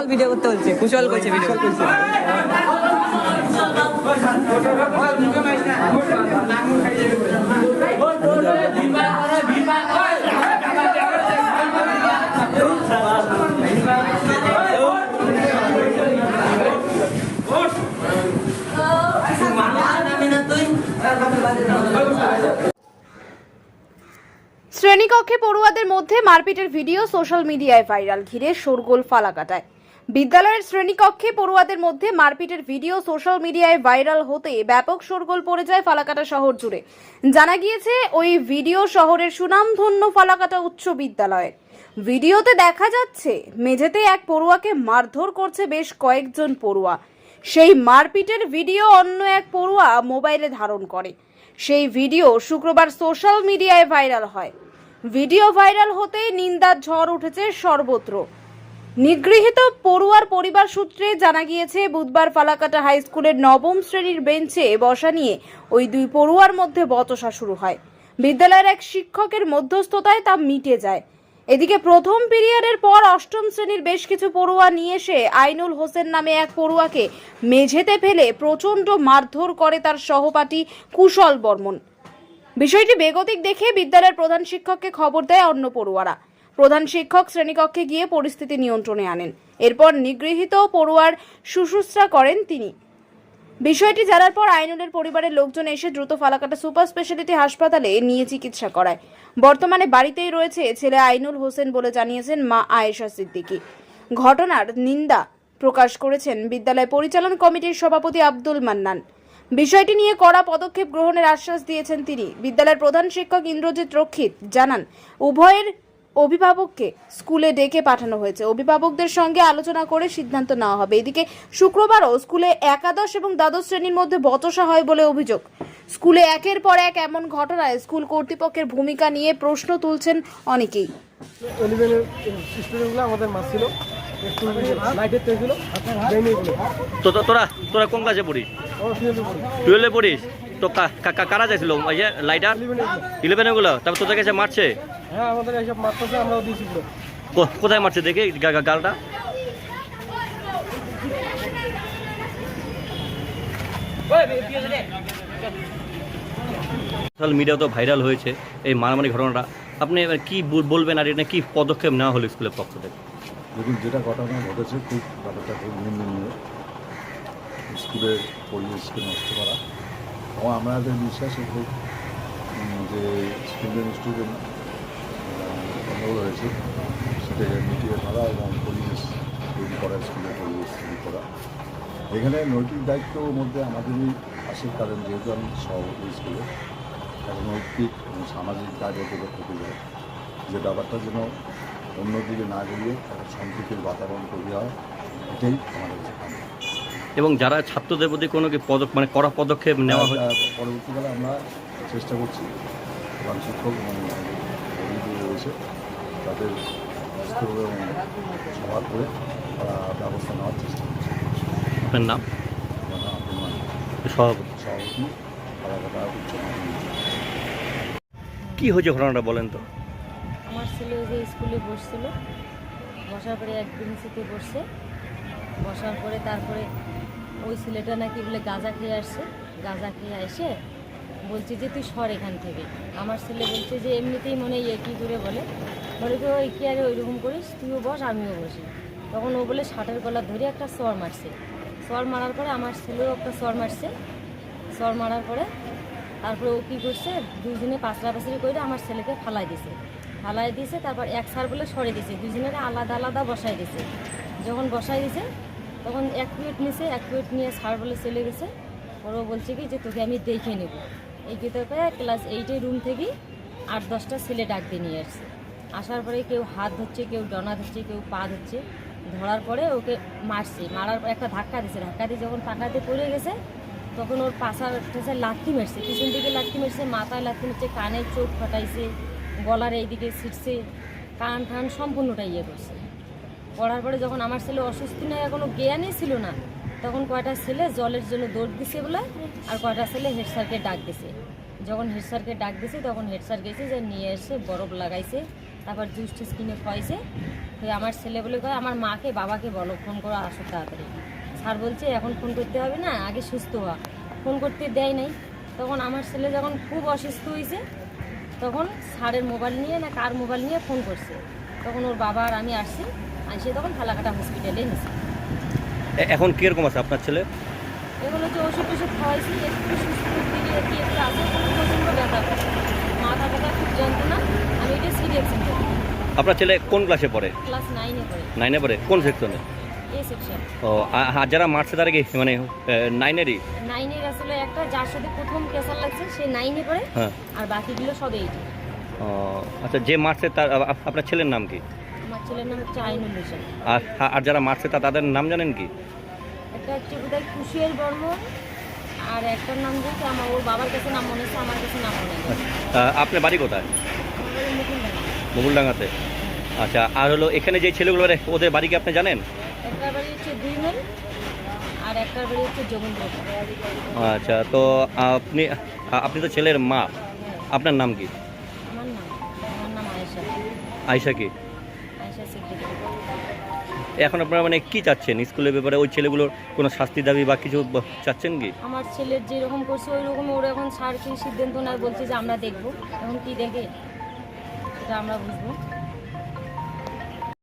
কুশল video করতে বলছে, কুশল করছে শ্রেণীকক্ষে পড়ুয়াদের মধ্যে মারপিটের ভিডিও সোশ্যাল মিডিয়ায় ভাইরাল, ঘিরে শোরগোল ফালাকাটায়। বিদ্যালয়ের শ্রেণীকক্ষে পড়ুয়াদের মধ্যে মারপিটের ভিডিও সোশ্যাল মিডিয়ায় ভাইরাল হতে ব্যাপক শোরগোল পড়ে যায় ফালাকাটা শহর জুড়ে। জানা গিয়েছে, ওই ভিডিও শহরের সুনামধন্য ফালাকাটা উচ্চ বিদ্যালয়ে ভিডিওতে দেখা যাচ্ছে, মেঝেতে এক পড়ুয়াকে মারধর করছে বেশ কয়েকজন পড়ুয়া। সেই মারপিটের ভিডিও অন্য এক পড়ুয়া মোবাইলে ধারণ করে। সেই ভিডিও শুক্রবার সোশ্যাল মিডিয়ায় ভাইরাল হয়। ভিডিও ভাইরাল হতেই নিন্দার ঝড় উঠেছে সর্বত্র। নিগৃহীত পড়ুয়ার পরিবার সূত্রে জানা গিয়েছে, বুধবার ফালাকাটা হাই স্কুলের নবম শ্রেণির বেঞ্চে বসা নিয়ে ওই দুই পড়ুয়ার মধ্যে বচসা শুরু হয়। বিদ্যালয়ের এক শিক্ষকের মধ্যস্থতায় তা মিটে যায়। এদিকে প্রথম পিরিয়ডের পর অষ্টম শ্রেণির বেশ কিছু পড়ুয়া নিয়ে এসে আইনুল হোসেন নামে এক পড়ুয়াকে মেঝেতে ফেলে প্রচণ্ড মারধর করে তার সহপাঠী কুশল বর্মন। বিষয়টি বেগতিক দেখে বিদ্যালয়ের প্রধান শিক্ষককে খবর দেয় অন্য পড়ুয়ারা। প্রধান শিক্ষক শ্রেণীকক্ষে গিয়ে পরিস্থিতি নিয়ন্ত্রণে আনেন। এরপর নিগৃহীত পড়ুয়ার শুশ্রূষা করেন তিনি। বিষয়টি জানার পর আইনুলের পরিবারের লোকজন এসে দ্রুত ফালাকাটা সুপার স্পেশালিটি হাসপাতালে নিয়ে চিকিৎসা করায়। বর্তমানে বাড়িতেই রয়েছে ছেলে আইনুল হোসেন বলে জানিয়েছেন মা আয়েশা সিদ্দিকী। ঘটনার নিন্দা প্রকাশ করেছেন বিদ্যালয় পরিচালন কমিটির সভাপতি আব্দুল মান্নান। বিষয়টি নিয়ে কড়া পদক্ষেপ গ্রহণের আশ্বাস দিয়েছেন তিনি। বিদ্যালয়ের প্রধান শিক্ষক ইন্দ্রজিৎ রক্ষিত জানান, উভয়ের অভিভাবককে স্কুলে ডেকে পাঠানো হয়েছে। অভিভাবকদের সঙ্গে আলোচনা করে সিদ্ধান্ত নেওয়া হবে। এদিকে শুক্রবারও স্কুলে একাদশ এবং দ্বাদশ শ্রেণির মধ্যে বচসা হয় বলে অভিযোগ। স্কুলে একের পর এক এমন ঘটনায় স্কুল কর্তৃপক্ষের ভূমিকা নিয়ে প্রশ্ন তুলছেন অনেকেই। আমাদের মাছ ছিল। তোরা তোরা কোন কাজে পড়ি? টুয়েলভে পড়িস? তো কারা যাইছিল? ওই যে লাইটার ইলেভেনে গুলো তারপর তোদের কাছে মারছে? হ্যাঁ আমাদের এইসব মারতেছে আমরাও দিয়েছিল কোথায় মারছে দেখি গালটা? সোশ্যাল মিডিয়া তো ভাইরাল হয়েছে এই মারামারি ঘটনাটা। আপনি এবার কি বলবেন আর এটা কি পদক্ষেপ নেওয়া হলো স্কুলের পক্ষ থেকে? দেখুন যেটা ঘটনা ঘটেছে খুব ব্যাপারটা খুব নিন্দনীয় স্কুলের পরিবেশকে নষ্ট করা। এবং আমাদের বিশ্বাসে উম, যে স্টুডেন্ট স্টুডেন্ট গণ্ডগোল হয়েছে সেটাকে মিটিয়ে ফেলা এবং পরিবেশ তৈরি করা স্কুলের পরিবেশ তৈরি করা। এখানে নৈতিক দায়িত্বর মধ্যে আমাদেরই আসে কারণ যেহেতু আমি সভাপতি স্কুলে একটা নৈতিক এবং সামাজিক দায়বদ্ধতা থেকে যায় যে ব্যাপারটা যেন অন্যদিকে না গড়িয়ে একটা সম্প্রীতির বাতাবরণ তৈরি হয় এটাই আমাদের কাছে। এবং যারা ছাত্রদের প্রতি কোনো কি পদক মানে কড়া পদক্ষেপ নেওয়া হয় পরবর্তীকালে আমরা চেষ্টা করছি শিক্ষক রয়েছে তাদের সভা করে তারা ব্যবস্থা নেওয়ার চেষ্টা করছি। আপনার নাম? সভাপতি। সভাপতি কি হয়েছে ঘটনাটা বলেন তো? আমার ছেলে যে স্কুলে বসছিল বসার পরে এক বেঞ্চিতে বসছে বসার পরে তারপরে ওই ছেলেটা নাকি বলে গাঁজা খেয়ে আসছে। গাঁজা খেয়ে এসে বলছে যে, তুই সর এখান থেকে। আমার ছেলে বলছে যে, এমনিতেই মনে হয় কী করে বলে। বলে তো ওই কি আরে ওইরকম করিস? তুইও বস, আমিও বসি। তখন ও বলে, ষাটের গলা ধরে একটা সর মারছে। সর মারার পরে আমার ছেলেও একটা সর মারছে। সর মারার পরে তারপরে ও কী করছে দুজনে পাঁচলা পাঁচড়ি করে আমার ছেলেকে ফালাই দিছে। ফালাই দিয়েছে তারপর এক সার বলে সরে দিয়েছে দুজনের আলাদা আলাদা বসাই দিয়েছে যখন বসাই দিয়েছে তখন এক প্লেট নিয়েছে এক প্লেট নিয়ে সার বলে চলে গেছে। ওরও বলছে কি যে তোকে আমি দেখে নেব। এই গীতা ক্লাস এইটের রুম থেকে আট দশটা ছেলে ডাক দিয়ে নিয়ে আসছে। আসার পরে কেউ হাত ধরছে, কেউ ডনা ধরছে, কেউ পা ধরছে। ধরার পরে ওকে মারছে। মারার পর একটা ধাক্কা দিছে। ধাক্কা দিয়ে যখন পাকাতে পড়ে গেছে, তখন ওর পাশার ঠেসে লাথি মেরছে। পিছন দিকে লাথি মেরছে, মাথায় লাথি মেরছে কানের চোখ ফাটাইছে, গলার এইদিকে ছিটছে। কান ঠান সম্পূর্ণটা ইয়ে করছে। পড়ার পরে যখন আমার ছেলে অসুস্থ নয় কোনো জ্ঞানই ছিল না, তখন কয়টা ছেলে জলের জন্য দৌড় দিছে বলে, আর কয়টা ছেলে হেড স্যারকে ডাক দিছে। যখন হেড স্যারকে ডাক দিছে, তখন হেড স্যার গেছে যে নিয়ে এসে বরফ লাগাইছে, তারপর জুস টুস কিনে খাইছে আমার ছেলে বলে, কয়, আমার মাকে, বাবাকে বলো, ফোন করো, আসো তাড়াতাড়ি। স্যার বলছে, এখন ফোন করতে হবে না, আগে সুস্থ হওয়া ফোন করতে দেয় নাই। তখন আমার ছেলে যখন খুব অসুস্থ হয়েছে তখন স্যারের মোবাইল নিয়ে না কার মোবাইল নিয়ে ফোন করছে। তখন ওর বাবা আর আমি আসছি আসে তখন ফালাকাটা হসপিটালে নিয়েছি এখন কীরকম আছে আপনার ছেলে? এগুলো যে ওষুধ টষুধ খাওয়াইছি একটু সুস্থ ফিরিয়ে কি একটু আছে প্রচণ্ড ব্যথা। মাথা ব্যথা খুব যন্ত্রণা আমি এটা সিরিয়াস আপনার ছেলে কোন ক্লাসে পড়ে? ক্লাস নাইনে পড়ে। নাইনে পড়ে? কোন সেকশনে ও আর যারা মারছে তারা কি মানে নাইনেরই নাইনের আসলে একটা যার সাথে প্রথম কেসার লাগছে সে নাইনে পড়ে হ্যাঁ। আর বাকিগুলো সব এইটে আচ্ছা যে মারছে তার আপনার ছেলের নাম কি? আমার ছেলের নাম হচ্ছে হোসেন। আর আর যারা মারছে তা তাদের নাম জানেন কি? একটা হচ্ছে বোধহয় কুশিয়ার বর্মন আর একটার নাম বলছে আমার ওর বাবার কাছে নাম মনে হচ্ছে আমার কাছে নাম মনে আপনার বাড়ি কোথায়? মুগুলডাঙ্গাতে আচ্ছা আর হলো এখানে যে ছেলেগুলো ওদের বাড়ি কি আপনি জানেন? একটার বাড়ি হচ্ছে দুই মেল আর একটার বাড়ি হচ্ছে আচ্ছা তো আপনি আপনি তো ছেলের মা আপনার নাম কি? আয়সা কি এখন আপনারা মানে কি চাচ্ছেন স্কুলের ব্যাপারে? ওই ছেলেগুলোর কোনো শাস্তি দাবি বা কিছু চাচ্ছেন কি? আমার ছেলের যেরকম করছে ওই রকম ওরা এখন সার কি সিদ্ধান্ত নেয় বলছে যে আমরা দেখব। এখন কি দেখে? সেটা আমরা বুঝব।